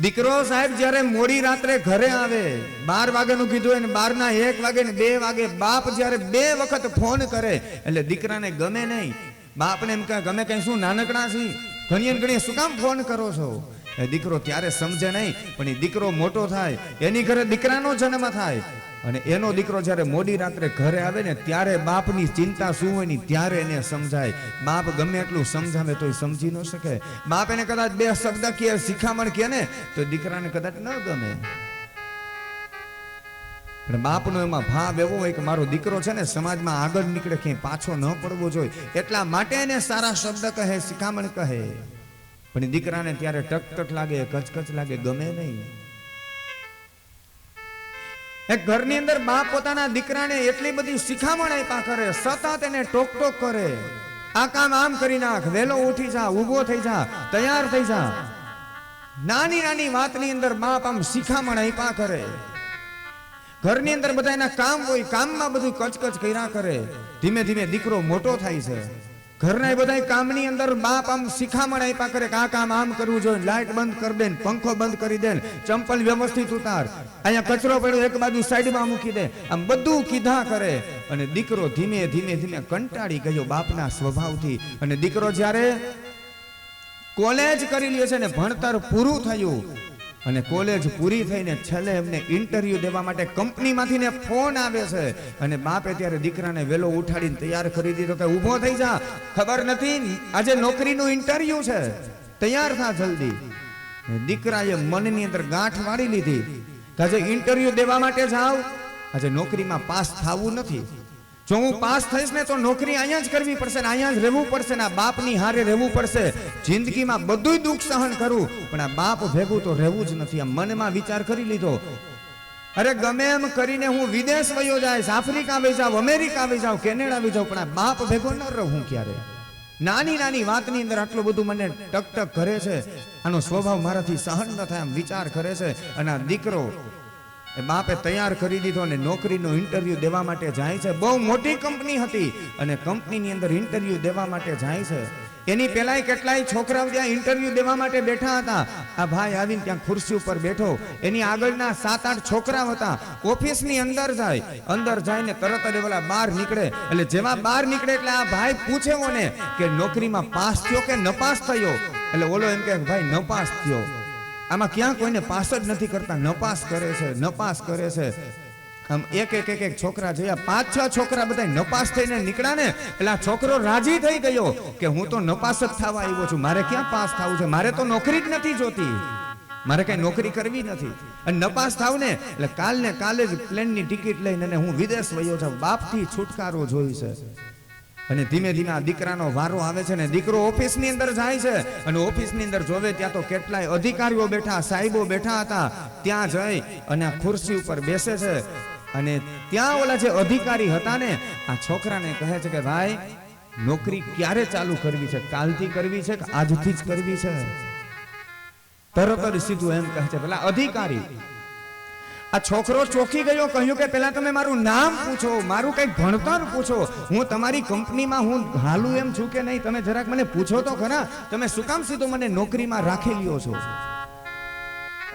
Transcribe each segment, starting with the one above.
દીકરો સાહેબ, જ્યારે મોડી રાત્રે ઘરે આવે, બાર વાગ્યાનું કીધું હોય બાર બારના એક વાગે ને બે વાગે બાપ જ્યારે બે વખત ફોન કરે, એટલે દીકરાને ગમે નહીં. બાપને એમ કહે, ગમે કઈ શું, નાનકડા છી? ઘણી ઘણી શું કામ ફોન કરો છો? દીકરો ત્યારે સમજે નહીં, પણ એ દીકરો મોટો થાય. એની ઘરે દીકરાનો જન્મ થાય. અને એનો દીકરો જ્યારે મોડી રાત્રે ઘરે આવે ને, ત્યારે બાપની ચિંતા શું હોય ને, ત્યારે એને સમજાય. બાપ ગમે એટલું સમજાવે તોય સમજી ન શકે. બાપ એને કદાચ બે શબ્દ કે શિખામણ કે ને, તો દીકરાને કદાચ ન ગમે. પણ બાપનો એમાં ભાવ એવો હોય કે મારો દીકરો છે ને, સમાજમાં આગળ નીકળે, ક્યાંય પાછો ન પડવો જોઈએ. એટલા માટે એને સારા શબ્દ કહે, શિખામણ કહે. પણ દીકરાને ત્યારે ટકટક લાગે, કચકચ લાગે, ગમે નહીં. એક ઘરની અંદર બાપ પોતાના દીકરાને એટલી બધી શિખામણ આપ્યા કરે, સતત એને ટોક ટોક કરે. આ કામ આમ કરી નાખ, વેલો ઉઠી જા, ઊભો થઈ જા, તૈયાર થઈ જા. નાની નાની વાતની અંદર બાપ આમ શિખામણ આપ્યા કરે. ઘરની અંદર બધા એના કામ હોય, કામમાં બધું કચકચ કર્યા કરે. ધીમે ધીમે દીકરો મોટો થાય છે. ઘરના બધા કામની અંદર બાપ આમ શિખામણ આપ્યા કરે કે આ કામ આમ કરવું જોઈએ, લાઈટ બંધ કરી દે પંખો બંધ કરી દે ચંપલ વ્યવસ્થિત ઉતાર. અહીંયા કચરો પડ્યો, એક બાજુ સાઈડમાં મૂકી દે. આમ બધું કીધા કરે. અને દીકરો ધીમે ધીમે ધીમે કંટાળી ગયો બાપના સ્વભાવથી. અને દીકરો જ્યારે કોલેજ કરી લે છે ને ભણતર પૂરું થયું અને કોલેજ પૂરી થઈને છેલ્લે એમને ઇન્ટરવ્યુ દેવા માટે કંપનીમાંથી ને ફોન આવે છે. અને બાપે ત્યારે દીકરાને વેલો ઉઠાડીને તૈયાર કરી દીધો કે ઊભો થઈ જા. ખબર નથી, આજે નોકરીનું ઇન્ટરવ્યુ છે. તૈયાર થા જલ્દી. દીકરાએ મનની અંદર ગાંઠ વાળી લીધી કે આજે ઇન્ટરવ્યુ દેવા માટે જાવ આજે નોકરીમાં પાસ થવું નથી. જો હું પાસ થઈશ ને તો નોકરી અહીંયા જ કરવી પડશે ને અહીંયા જ રહેવું પડશે ને આ બાપની હારે રહેવું પડશે. જિંદગીમાં બધુંય દુઃખ સહન કરું, પણ આ બાપ ભેગું તો રહેવું જ નથી. આ મનમાં વિચાર કરી લીધો. અરે ગમે એમ કરીને હું વિદેશ વયો જાય આફ્રિકા વહી જાઉં, અમેરિકા વહી જાઉં, કેનેડા વહી જાઉં, પણ આ બાપ ભેગો ન રહું ક્યારે? નાની નાની વાતની અંદર આટલું બધું મને ટકટક કરે છે. આનો સ્વભાવ મારાથી સહન ન થાય, આમ વિચાર કરે છે. અને આ દીકરો એ બાપે તૈયાર કરી દીધો અને નોકરીનો ઇન્ટરવ્યુ દેવા માટે જાય છે. બહુ મોટી કંપની હતી અને કંપનીની અંદર ઇન્ટરવ્યુ દેવા માટે જાય છે. એની પહેલાય કેટલાય છોકરાઓ ત્યાં ઇન્ટરવ્યુ દેવા માટે બેઠા હતા. આ ભાઈ આવીને ત્યાં ખુરશી ઉપર બેઠો. એની આગળના સાત આઠ છોકરા હતા. ઓફિસની અંદર જાય. અંદર જઈને તરત જ ઓલા બહાર નીકળે. એટલે જેવા બહાર નીકળે એટલે આ ભાઈ પૂછે કે નોકરીમાં પાસ થયો કે નપાસ થયો? એટલે ઓલો એમ કે ભાઈ નપાસ થયો. આમાં ક્યાં કોઈને પાસ જ નથી કરતા, નપાસ કરે છે, નપાસ કરે છે. આમ એક એક એક એક છોકરા જોયા, પાંચ, છ છોકરા બધા નપાસ થઈને નીકળ્યા ને, એટલે છોકરો રાજી થઈ ગયો કે હું તો નપાસ જ થવા આવ્યો છું. મારે ક્યાં પાસ થવું છે? મારે તો નોકરી જ નથી જોતી. મારે કઈ નોકરી કરવી નથી. અને નપાસ થાવ ને, એટલે કાલ ને કાલે જ પ્લેનની ટિકિટ લઈને હું વિદેશ વયો જાઉં. બાપથી છુટકારો જોઈ છે. અને ધીમે ધીમે આ દીકરાનો વારો આવે છે ને દીકરો ઓફિસની અંદર જાય છે. અને ઓફિસની અંદર જોવે ત્યાં તો કેટલાય અધિકારીઓ બેઠા, સાહેબો બેઠા હતા. ત્યાં જઈ અને આ ખુરશી ઉપર બેસે છે. અને ત્યાં ઓલા જે અધિકારી હતા ને, આ છોકરાને કહે છે કે, ભાઈ, નોકરી ક્યારે ચાલુ કરવી છે? કાલથી કરવી છે કે આજથી જ કરવી છે? તરત જ સીધું એમ કહે છે, પેલા અધિકારી આ છોકરો ચોકી ગયો, કહ્યું કે પેલા તમે મારું નામ પૂછો, મારું કઈ ભણતર પૂછો. હું તમારી કંપનીમાં હું હાલું એમ છું કે નહીં? તમે જરાક મને પૂછો તો ખરા. તમે શું કામ સીધું મને નોકરીમાં રાખી લ્યો છો?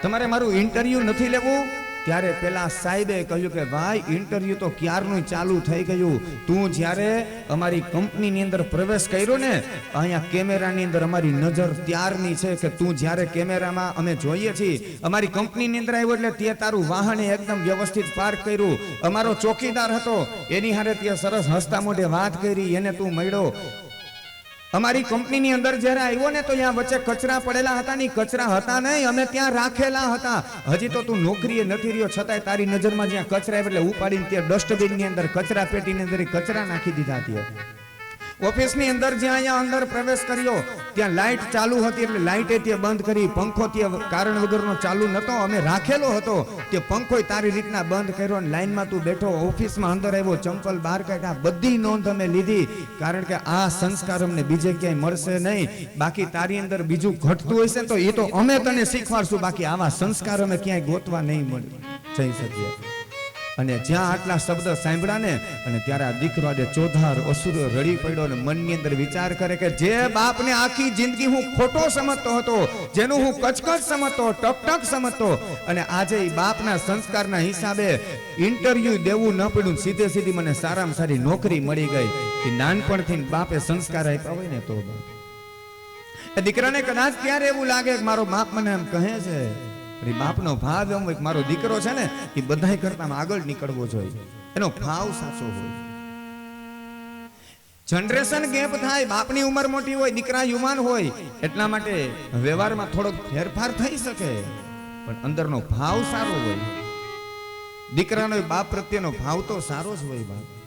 તમારે મારું ઇન્ટરવ્યુ નથી લેવું? ત્યારે પેલા સાહેબે કહ્યું કે, ભાઈ ઇન્ટરવ્યુ તો ક્યારનું ચાલુ થઈ ગયું? તું જ્યારે અમારી કંપનીની અંદર પ્રવેશ કર્યો ને, અહીંયા કેમેરાની અંદર અમારી નજર ત્યારની છે કે તું જ્યારે કેમેરામાં અમે જોઈએ છીએ, અમારી કંપનીની અંદર આવ્યો એટલે તે તારું વાહન એકદમ વ્યવસ્થિત પાર્ક કર્યું. અમારો ચોકીદાર હતો, એની હારે તે સરસ હસતા મોઢે વાત કરી, એને તું મળ્યો. અમારી કંપનીની અંદર જ્યારે આવ્યો ને તો ત્યાં વચ્ચે કચરા પડેલા હતા ને કચરા હતા નહીં, અમે ત્યાં રાખેલા હતા. હજી તો તું નોકરીએ નથી રહ્યો, છતાંય તારી નજરમાં જ્યાં કચરા એટલે ઉપાડીને ત્યાં ડસ્ટબિનની અંદર, કચરા પેટીની અંદર કચરા નાખી દીધા ત્યાં. ઓફિસની અંદર જ્યાં અહીંયા અંદર પ્રવેશ કર્યો, ત્યાં લાઇટ ચાલુ હતી એટલે લાઇટે ત્યાં બંધ કરી, પંખો ત્યાં કારણ વગરનો ચાલુ નતો અમે રાખેલો હતો. તે પંખો તારી રીતના બંધ કર્યો અને લાઈનમાં તું બેઠો, ઓફિસમાં અંદર આવ્યો, ચંપલ બહાર કાઢ્યા, બધી નોંધ અમે લીધી. કારણ કે આ સંસ્કાર અમને બીજે ક્યાંય મળશે નહીં. બાકી તારી અંદર બીજું ઘટતું હશે ને તો એ તો અમે તને શીખવાડશું. બાકી આવા સંસ્કાર અમે ક્યાંય ગોતવા નહીં મળે. જય સત્ય અને જ્યાં આટલા શબ્દ સાંભળ્યા ને અને ત્યારે આ દીકરો આજે ચોધાર અસુર રડી પડ્યો અને મનની અંદર વિચાર કરે કે જે બાપને આખી જિંદગી હું ખોટો સમજતો હતો, જેનું હું કચકચ સમજતો, ટકટક સમજતો અને આજે એ બાપના સંસ્કારના હિસાબે ઇન્ટરવ્યુ દેવું ન પડ્યું, સીધે સીધી મને સારામાં સારી નોકરી મળી ગઈ કે નાનપણથી બાપે સંસ્કાર આપ્યા હોય ને તો. દીકરાને કદાચ ત્યારે એવું લાગે કે મારો બાપ મને એમ કહે છે? બાપનો ભાવ એમ હોય મારો દીકરો છે ને, એ બધાય કરતા આગળ નીકળવો જોઈએ. એનો ભાવ સાચો હોય. જનરેશન ગેપ થાય, બાપની ઉંમર મોટી હોય, દીકરા યુવાન હોય, એટલા માટે વ્યવહારમાં થોડોક ફેરફાર થઈ શકે, પણ અંદરનો ભાવ સારો હોય. દીકરાનો બાપ પ્રત્યેનો ભાવ તો સારો જ હોય બાપ.